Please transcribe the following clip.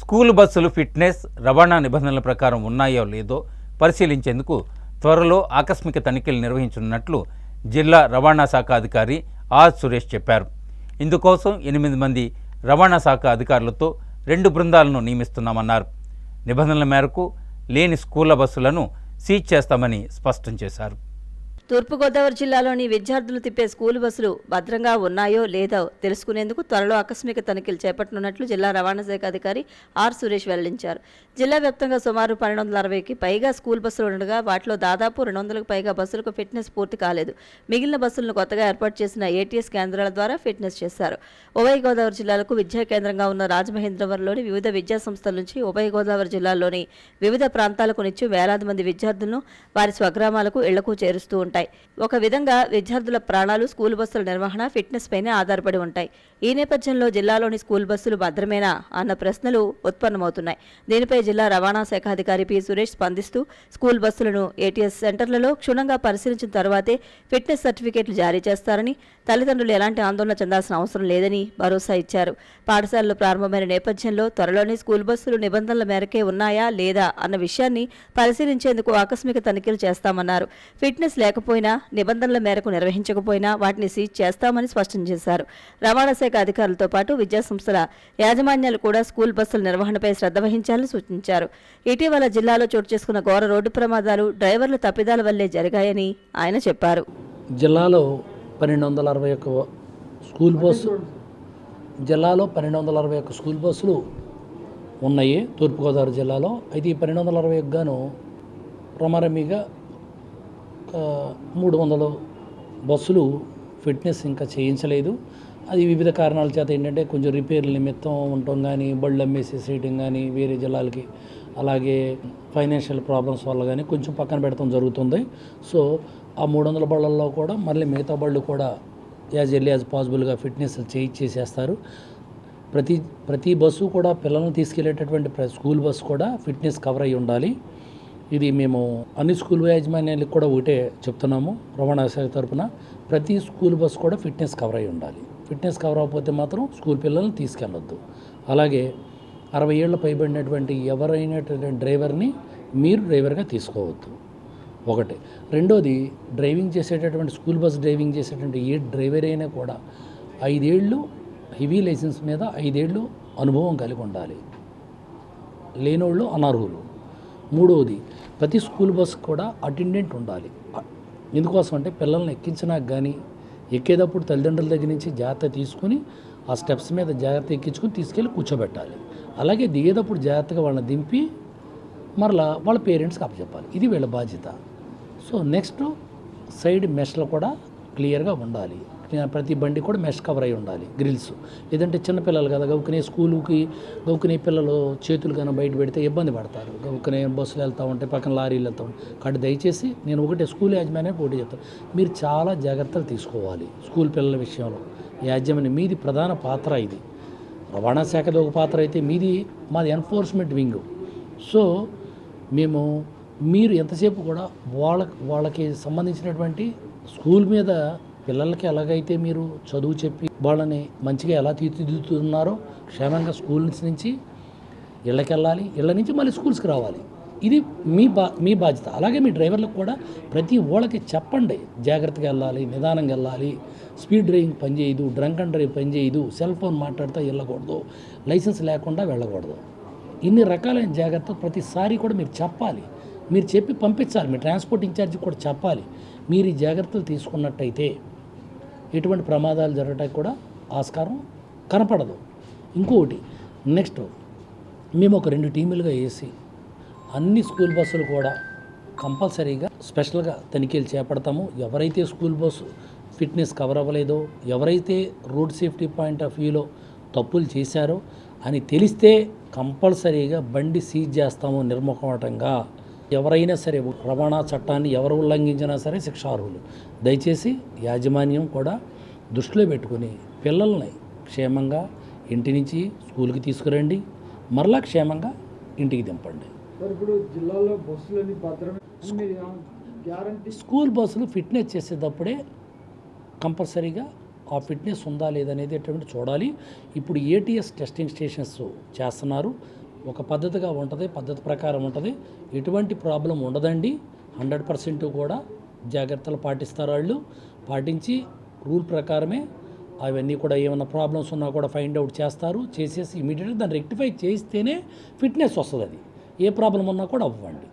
School బస్సులు fitness రవాణా నిబంధనల ప్రకారం ఉన్నాయో లేదో పరిశీలించేందుకు త్వరలో ఆకస్మిక తనిఖీలు నిర్వహించనున్నట్లు జిల్లా రవాణా శాఖ అధికారి ఆర్ సురేష్ చెప్పారు. ఇందుకోసం ఎనిమిది మంది రవాణా శాఖ అధికారులతో రెండు బృందాలను నియమిస్తున్నామన్నారు. నిబంధనల మేరకు లేని స్కూళ్ళ బస్సులను సీజ్ చేస్తామని స్పష్టం చేశారు. తూర్పుగోదావరి జిల్లాలోని విద్యార్థులు తిప్పే స్కూల్ బస్సులు భద్రంగా ఉన్నాయో లేదో తెలుసుకునేందుకు త్వరలో ఆకస్మిక తనిఖీలు చేపట్టనున్నట్లు జిల్లా రవాణా శాఖ అధికారి ఆర్ సురేష్ వెల్లడించారు. జిల్లా వ్యాప్తంగా సుమారు పన్నెండు వందల అరవైకి పైగా స్కూల్ బస్సులు ఉండగా వాటిలో దాదాపు రెండు వందలకు పైగా బస్సులకు ఫిట్నెస్ పూర్తి కాలేదు. మిగిలిన బస్సులను కొత్తగా ఏర్పాటు చేసిన ఏటీఎస్ కేంద్రాల ద్వారా ఫిట్నెస్ చేశారు. ఉభయ గోదావరి జిల్లాలకు విద్యా కేంద్రంగా ఉన్న రాజమహేంద్రవరంలోని వివిధ విద్యా సంస్థల నుంచి ఉభయ గోదావరి జిల్లాలోని వివిధ ప్రాంతాలకు నుంచి వేలాది మంది విద్యార్థులను వారి స్వగ్రామాలకు ఇళ్ళకు చేరుస్తూ ఉంటాయి. ఒక విధంగా విద్యార్థుల ప్రాణాలు స్కూల్ బస్సుల నిర్వహణ ఫిట్నెస్ పైనే ఆధారపడి ఉంటాయి. ఈ నేపథ్యంలో జిల్లాలోని స్కూల్ బస్సులు భద్రమేనా అన్న ప్రశ్నలు ఉత్పన్నమవుతున్నాయి. దీనిపై జిల్లా రవాణా శాఖ అధికారి పి. సురేష్ స్పందిస్తూ స్కూల్ బస్సులను ఏటీఎస్ సెంటర్లలో క్షుణ్ణంగా పరిశీలించిన తర్వాతే ఫిట్నెస్ సర్టిఫికేట్లు జారీ చేస్తారని తల్లిదండ్రులు ఎలాంటి ఆందోళన చెందాల్సిన అవసరం లేదని భరోసా ఇచ్చారు. పాఠశాలలు ప్రారంభమైన నేపథ్యంలో త్వరలోనే స్కూల్ బస్సులు నిబంధనల మేరకే ఉన్నాయా లేదా అన్న విషయాన్ని పరిశీలించేందుకు ఆకస్మిక తనిఖీలు చేస్తామన్నారు. ఫిట్నెస్ లేకపోతే లేకపోయినా నిబంధనల మేరకు నిర్వహించకపోయినా వాటిని సీజ్ చేస్తామని స్పష్టం చేశారు. రవాణా శాఖ అధికారులతో పాటు విద్యాసంస్థల యాజమాన్యాలు కూడా స్కూల్ బస్సుల నిర్వహణపై శ్రద్ధ వహించాలని సూచించారు. ఇటీవల జిల్లాలో చోటు చేసుకున్న ఘోర రోడ్డు ప్రమాదాలు డ్రైవర్ల తప్పిదాల వల్లే జరిగాయని ఆయన చెప్పారు. జిల్లాలో పన్నెండు వందల అరవై ఒక్క స్కూల్ బస్సు జిల్లాలో పన్నెండు వందల అరవై ఒక్క స్కూల్ బస్సులు ఉన్నాయి తూర్పుగోదావరి జిల్లాలో. అయితే ఈ పన్నెండు వందల అరవై గాను రమారమిగా మూడు వందలు బస్సులు ఫిట్నెస్ ఇంకా చేయించలేదు. అది వివిధ కారణాల చేత ఏంటంటే కొంచెం రిపేర్ల నిమిత్తం ఉండటం కానీ బళ్ళు అమ్మేసేసేయటం కానీ వేరే జిల్లాలకి అలాగే ఫైనాన్షియల్ ప్రాబ్లమ్స్ వల్ల కానీ కొంచెం పక్కన పెడతాం జరుగుతుంది. సో ఆ మూడు వందల బళ్ళల్లో కూడా మళ్ళీ మిగతా బళ్ళు కూడా యాజ్ ఎర్లీ యాజ్ పాసిబుల్గా ఫిట్నెస్ చేయించేసేస్తారు ప్రతి ప్రతి బస్సు కూడా పిల్లలను తీసుకెళ్ళేటటువంటి ప్ర- స్కూల్ బస్సు కూడా ఫిట్నెస్ కవర్ అయి ఉండాలి ఇది మేము అన్ని స్కూల్ యాజమాన్యాలకు కూడా ఒకటే చెప్తున్నాము. రవాణా శాఖ తరపున ప్రతి స్కూల్ బస్సు కూడా ఫిట్నెస్ కవర్ అయి ఉండాలి. ఫిట్నెస్ కవర్ అవ్వకపోతే మాత్రం స్కూల్ పిల్లల్ని తీసుకెళ్ళొద్దు. అలాగే అరవై ఏళ్ళు పైబడినటువంటి ఎవరైనటువంటి డ్రైవర్ని మీరు డ్రైవర్గా తీసుకోవద్దు. ఒకటి. రెండోది డ్రైవింగ్ చేసేటటువంటి స్కూల్ బస్ డ్రైవింగ్ చేసేటువంటి ఏ డ్రైవర్ అయినా కూడా ఐదేళ్ళు హెవీ లైసెన్స్ మీద ఐదేళ్ళు అనుభవం కలిగి ఉండాలి. లేనోళ్ళు అనర్హులు. మూడవది ప్రతి స్కూల్ బస్ కూడా అటెండెంట్ ఉండాలి. ఎందుకోసం అంటే పిల్లల్ని ఎక్కించినాక కానీ ఎక్కేటప్పుడు తల్లిదండ్రుల దగ్గర నుంచి జాగ్రత్త తీసుకుని ఆ స్టెప్స్ మీద జాగ్రత్త ఎక్కించుకుని తీసుకెళ్ళి కూర్చోబెట్టాలి. అలాగే దిగేటప్పుడు జాగ్రత్తగా వాళ్ళని దింపి మరలా వాళ్ళ పేరెంట్స్కి అప్పచెప్పాలి. ఇది వీళ్ళ బాధ్యత. సో నెక్స్ట్ సైడ్ మెష్లు కూడా క్లియర్గా ఉండాలి. ప్రతి బండి కూడా మెష్ కవర్ అయి ఉండాలి గ్రిల్స్ లేదంటే చిన్నపిల్లలు కదా గౌకనే స్కూలుకి గౌకనే పిల్లలు చేతులు కానీ బయట పెడితే ఇబ్బంది పడతారు. గౌకనే బస్సులు వెళ్తూ ఉంటే పక్కన లారీలు వెళ్తూ ఉంటాయి కాబట్టి దయచేసి నేను ఒకటే స్కూల్ యాజమాన్యం పోటీ చెప్తాను మీరు చాలా జాగ్రత్తలు తీసుకోవాలి స్కూల్ పిల్లల విషయంలో. యాజమాన్యం మీది ప్రధాన పాత్ర ఇది. రవాణా శాఖలో ఒక పాత్ర అయితే మీది మాది ఎన్ఫోర్స్మెంట్ వింగ్. సో మేము మీరు ఎంతసేపు కూడా వాళ్ళ వాళ్ళకి సంబంధించినటువంటి స్కూల్ మీద పిల్లలకి ఎలాగైతే మీరు చదువు చెప్పి వాళ్ళని మంచిగా ఎలా తీర్చిదిద్దుతున్నారో క్షేమంగా స్కూల్స్ నుంచి ఇళ్ళకి వెళ్ళాలి ఇళ్ళ నుంచి మళ్ళీ స్కూల్స్కి రావాలి. ఇది మీ బా మీ బాధ్యత. అలాగే మీ డ్రైవర్లకు కూడా ప్రతి ఓళ్ళకి చెప్పండి. జాగ్రత్తగా వెళ్ళాలి నిదానంగా వెళ్ళాలి. స్పీడ్ డ్రైవింగ్ పనిచేయదు డ్రంక్ అండ్ డ్రైవ్ పనిచేయదు సెల్ ఫోన్ మాట్లాడితే వెళ్ళకూడదు లైసెన్స్ లేకుండా వెళ్ళకూడదు. ఇన్ని రకాలైన జాగ్రత్తలు ప్రతిసారి కూడా మీరు చెప్పాలి. మీరు చెప్పి పంపించాలి మీ ట్రాన్స్పోర్ట్ ఇన్ఛార్జ్ కూడా చెప్పాలి. మీరు ఈ జాగ్రత్తలు తీసుకున్నట్టయితే ఎటువంటి ప్రమాదాలు జరగడానికి కూడా ఆస్కారం కనపడదు. ఇంకొకటి నెక్స్ట్ మేము ఒక రెండు టీములుగా వేసి అన్ని స్కూల్ బస్సులు కూడా కంపల్సరీగా స్పెషల్గా తనిఖీలు చేపడతాము. ఎవరైతే స్కూల్ బస్సు ఫిట్నెస్ కవర్ అవ్వలేదో ఎవరైతే రోడ్ సేఫ్టీ పాయింట్ ఆఫ్ వ్యూలో తప్పులు చేశారో అని తెలిస్తే కంపల్సరీగా బండి సీజ్ చేస్తాము నిర్ముఖమటంగా. ఎవరైనా సరే రవాణా చట్టాన్ని ఎవరు ఉల్లంఘించినా సరే శిక్షార్హులు. దయచేసి యాజమాన్యం కూడా దృష్టిలో పెట్టుకుని పిల్లల్ని క్షేమంగా ఇంటి నుంచి స్కూల్కి తీసుకురండి. మరలా క్షేమంగా ఇంటికి దింపండి. సార్ ఇప్పుడు జిల్లాలో బస్సులని భద్రమే మీరు గ్యారంటీ స్కూల్ బస్సులు ఫిట్నెస్ చేసేటప్పుడే కంపల్సరీగా ఆ ఫిట్నెస్ ఉందా లేదనేది చూడాలి. ఇప్పుడు ఏటీఎస్ టెస్టింగ్ స్టేషన్స్ చేస్తున్నారు. ఒక పద్ధతిగా ఉంటుంది పద్ధతి ప్రకారం ఉంటుంది. ఎటువంటి ప్రాబ్లం ఉండదండి. హండ్రెడ్ పర్సెంట్ కూడా జాగ్రత్తలు పాటిస్తారు వాళ్ళు. పాటించి రూల్ ప్రకారమే అవన్నీ కూడా ఏమైనా ప్రాబ్లమ్స్ ఉన్నా కూడా ఫైండ్ అవుట్ చేస్తారు. చేసేసి ఇమీడియట్గా దాన్ని రెక్టిఫై చేస్తేనే ఫిట్నెస్ వస్తుంది అది. ఏ ప్రాబ్లం ఉన్నా కూడా అవ్వండి.